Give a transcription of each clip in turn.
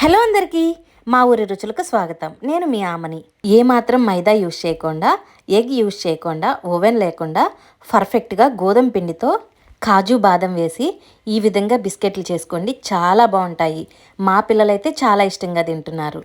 Hello అందరికీ మా ఊరి రుచులకు స్వాగతం. నేను మీ ఆమని. ఏమాత్రం మైదా యూజ్ చేయకుండా ఎగ్ యూజ్ చేయకుండా ఓవెన్ లేకుండా పర్ఫెక్ట్గా గోధుమ పిండితో కాజు బాదం వేసి ఈ విధంగా బిస్కెట్లు చేసుకోండి. చాలా బాగుంటాయి. మా పిల్లలైతే చాలా ఇష్టంగా తింటున్నారు.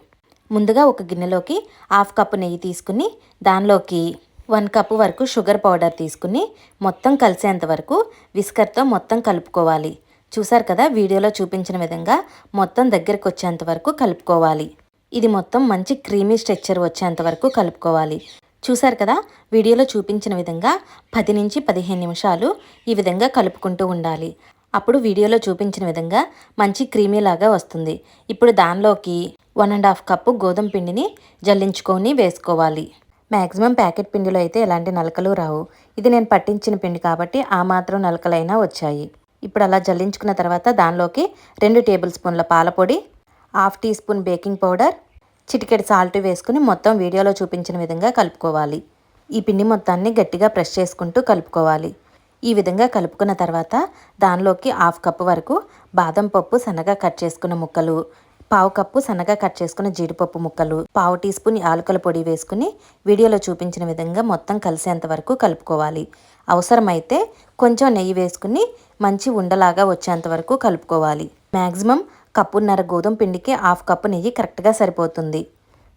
ముందుగా ఒక గిన్నెలోకి హాఫ్ కప్పు నెయ్యి తీసుకుని దానిలోకి వన్ కప్పు వరకు షుగర్ పౌడర్ తీసుకుని మొత్తం కలిసేంత వరకు విస్కర్తో మొత్తం కలుపుకోవాలి. చూసారు కదా వీడియోలో చూపించిన విధంగా మొత్తం దగ్గరికి వచ్చేంత వరకు కలుపుకోవాలి. ఇది మొత్తం మంచి క్రీమీ స్ట్రక్చర్ వచ్చేంత వరకు కలుపుకోవాలి. చూసారు కదా వీడియోలో చూపించిన విధంగా పది నుంచి పదిహేను నిమిషాలు ఈ విధంగా కలుపుకుంటూ ఉండాలి. అప్పుడు వీడియోలో చూపించిన విధంగా మంచి క్రీమీ లాగా వస్తుంది. ఇప్పుడు దానిలోకి వన్ అండ్ హాఫ్ కప్పు గోధుమ పిండిని జల్లించుకొని వేసుకోవాలి. మ్యాక్సిమం ప్యాకెట్ పిండిలో అయితే ఎలాంటి నలకలు రావు. ఇది నేను పట్టించిన పిండి కాబట్టి ఆ మాత్రం నలకలైనా వచ్చాయి. ఇప్పుడు అలా జల్లించుకున్న తర్వాత దానిలోకి రెండు టేబుల్ స్పూన్ల పాలపొడి half tea spoon baking powder చిటికెడు సాల్ట్ వేసుకుని మొత్తం వీడియోలో చూపించిన విధంగా కలుపుకోవాలి. ఈ పిండి మొత్తాన్ని గట్టిగా ప్రెస్ చేసుకుంటూ కలుపుకోవాలి. ఈ విధంగా కలుపుకున్న తర్వాత దానిలోకి హాఫ్ కప్ వరకు బాదం పప్పు సన్నగా కట్ చేసుకున్న ముక్కలు పావు కప్పు సన్నగా కట్ చేసుకున్న జీడిపప్పు ముక్కలు పావు టీ స్పూన్ ఆలుకల పొడి వేసుకుని వీడియోలో చూపించిన విధంగా మొత్తం కలిసేంత వరకు కలుపుకోవాలి. అవసరమైతే కొంచెం నెయ్యి వేసుకుని మంచి ఉండలాగా వచ్చేంత వరకు కలుపుకోవాలి. మ్యాక్సిమం కప్పున్నర గోధుమ పిండికి హాఫ్ కప్పు నెయ్యి కరెక్ట్గా సరిపోతుంది.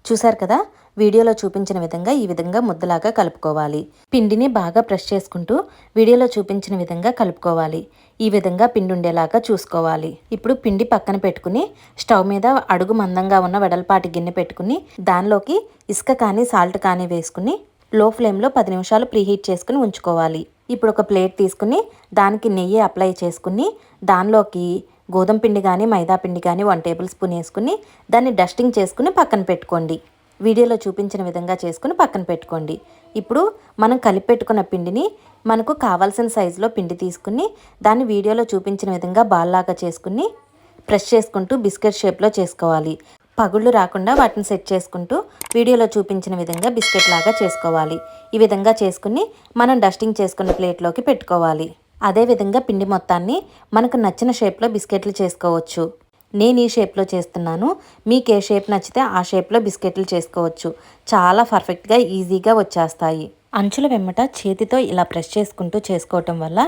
చూసారు కదా? వీడియోలో చూపించిన విధంగా ఈ విధంగా ముద్దలాగా కలుపుకోవాలి. పిండిని బాగా ప్రెస్ చేసుకుంటూ వీడియోలో చూపించిన విధంగా కలుపుకోవాలి. ఈ విధంగా పిండి ఉండేలాగా చూసుకోవాలి. ఇప్పుడు పిండి పక్కన పెట్టుకుని స్టవ్ మీద అడుగు మందంగా ఉన్న వెడల్పాటి గిన్నె పెట్టుకుని దానిలోకి ఇసుక కానీ సాల్ట్ కానీ వేసుకుని లో ఫ్లేమ్లో పది నిమిషాలు ప్రీహీట్ చేసుకుని ఉంచుకోవాలి. ఇప్పుడు ఒక ప్లేట్ తీసుకుని దానికి నెయ్యి అప్లై చేసుకుని దానిలోకి గోధుమ పిండి కానీ మైదా పిండి కానీ వన్ టేబుల్ స్పూన్ వేసుకుని దాన్ని డస్టింగ్ చేసుకుని పక్కన పెట్టుకోండి. వీడియోలో చూపించిన విధంగా చేసుకుని పక్కన పెట్టుకోండి. ఇప్పుడు మనం కలిపి పెట్టుకున్న పిండిని మనకు కావాల్సిన సైజులో పిండి తీసుకుని దాన్ని వీడియోలో చూపించిన విధంగా బాల్లాగా చేసుకుని ప్రెస్ చేసుకుంటూ బిస్కెట్ షేప్లో చేసుకోవాలి. పగుళ్ళు రాకుండా వాటిని సెట్ చేసుకుంటూ వీడియోలో చూపించిన విధంగా బిస్కెట్ లాగా చేసుకోవాలి. ఈ విధంగా చేసుకుని మనం డస్టింగ్ చేసుకున్న ప్లేట్లోకి పెట్టుకోవాలి. అదేవిధంగా పిండి మొత్తాన్ని మనకు నచ్చిన షేప్లో బిస్కెట్లు చేసుకోవచ్చు. నేను ఈ షేప్లో చేస్తున్నాను. మీకు ఏ షేప్ నచ్చితే ఆ షేప్లో బిస్కెట్లు చేసుకోవచ్చు. చాలా పర్ఫెక్ట్గా ఈజీగా వచ్చేస్తాయి. అంచుల వెమ్మట చేతితో ఇలా ప్రెస్ చేసుకుంటూ చేసుకోవటం వల్ల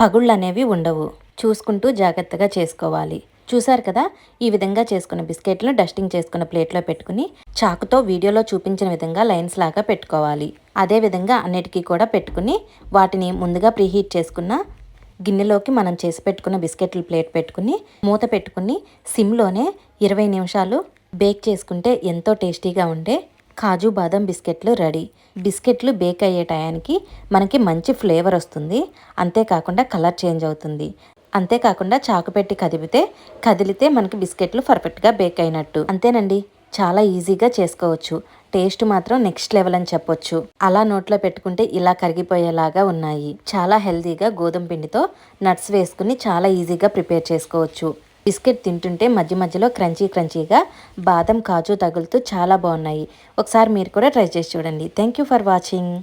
పగుళ్ళు అనేవి ఉండవు. చూసుకుంటూ జాగ్రత్తగా చేసుకోవాలి. చూశారు కదా ఈ విధంగా చేసుకున్న బిస్కెట్లను డస్టింగ్ చేసుకున్న ప్లేట్లో పెట్టుకుని చాకుతో వీడియోలో చూపించిన విధంగా లైన్స్ లాగా పెట్టుకోవాలి. అదే విధంగా అన్నిటికీ కూడా పెట్టుకుని వాటిని ముందుగా ప్రీహీట్ చేసుకున్న గిన్నెలోకి మనం చేసి పెట్టుకున్న బిస్కెట్లు ప్లేట్ పెట్టుకుని మూత పెట్టుకుని సిమ్లోనే ఇరవై నిమిషాలు బేక్ చేసుకుంటే ఎంతో టేస్టీగా ఉండే కాజు బాదం బిస్కెట్లు రెడీ. బిస్కెట్లు బేక్ అయ్యే టయానికి మనకి మంచి ఫ్లేవర్ వస్తుంది. అంతేకాకుండా కలర్ చేంజ్ అవుతుంది. అంతేకాకుండా చాకు పెట్టి కదిపితే కదిలితే మనకి బిస్కెట్లు పర్ఫెక్ట్గా బేక్ అయినట్టు. అంతేనండి. చాలా ఈజీగా చేసుకోవచ్చు. టేస్ట్ మాత్రం నెక్స్ట్ లెవెల్ అని చెప్పొచ్చు. అలా నోట్లో పెట్టుకుంటే ఇలా కరిగిపోయేలాగా ఉన్నాయి. చాలా హెల్తీగా గోధుమ పిండితో నట్స్ వేసుకుని చాలా ఈజీగా ప్రిపేర్ చేసుకోవచ్చు. బిస్కెట్ తింటుంటే మధ్య మధ్యలో క్రంచీ క్రంచీగా బాదం కాజు తగులుతూ చాలా బాగున్నాయి. ఒకసారి మీరు కూడా ట్రై చేసి చూడండి. Thank you for watching.